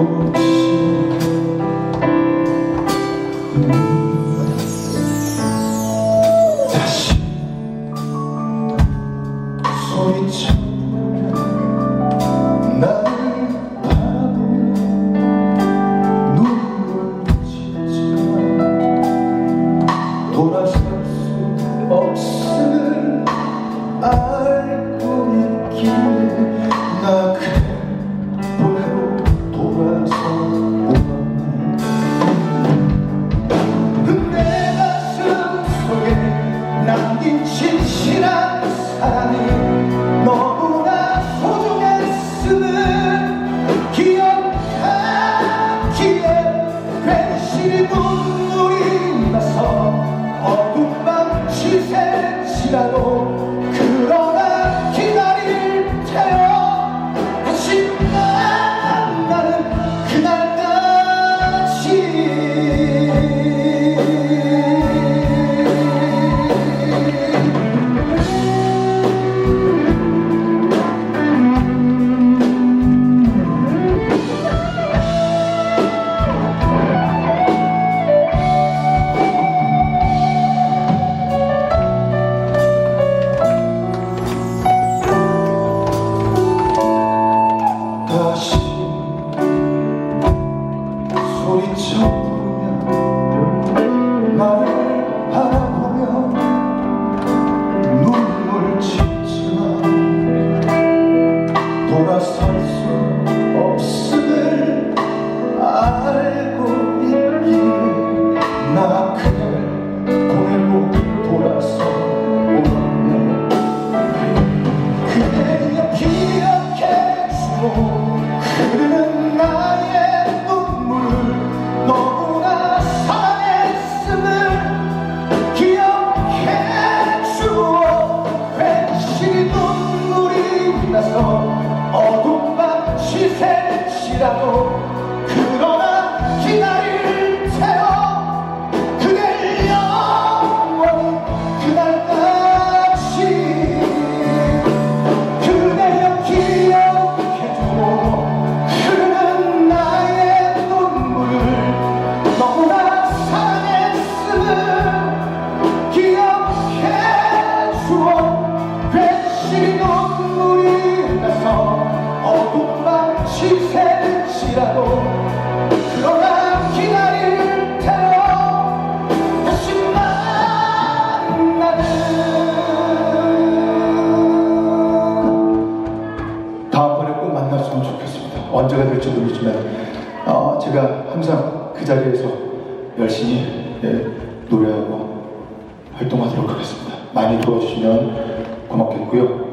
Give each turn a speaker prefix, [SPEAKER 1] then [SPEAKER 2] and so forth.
[SPEAKER 1] Oh. 진실한 사랑이 너무나 소중했음을 기억하기에 괜시리 눈물이 나서 어둠 밤 시새치라도 소리쳐 시새치라도 그러나 기다릴 테여 그댈 영원히 그날까지 그대여 기억해주고 흐르는 나의 눈물을 너무나 사랑했음을 기억해주어 괜시리 10세대지라도 그러나 기다릴 테요 다시 만나는 다음번에 꼭 만났으면 좋겠습니다. 언제가 될지 모르지만 어, 제가 항상 그 자리에서 열심히 예, 노래하고 활동하도록 하겠습니다. 많이 도와주시면 고맙겠고요.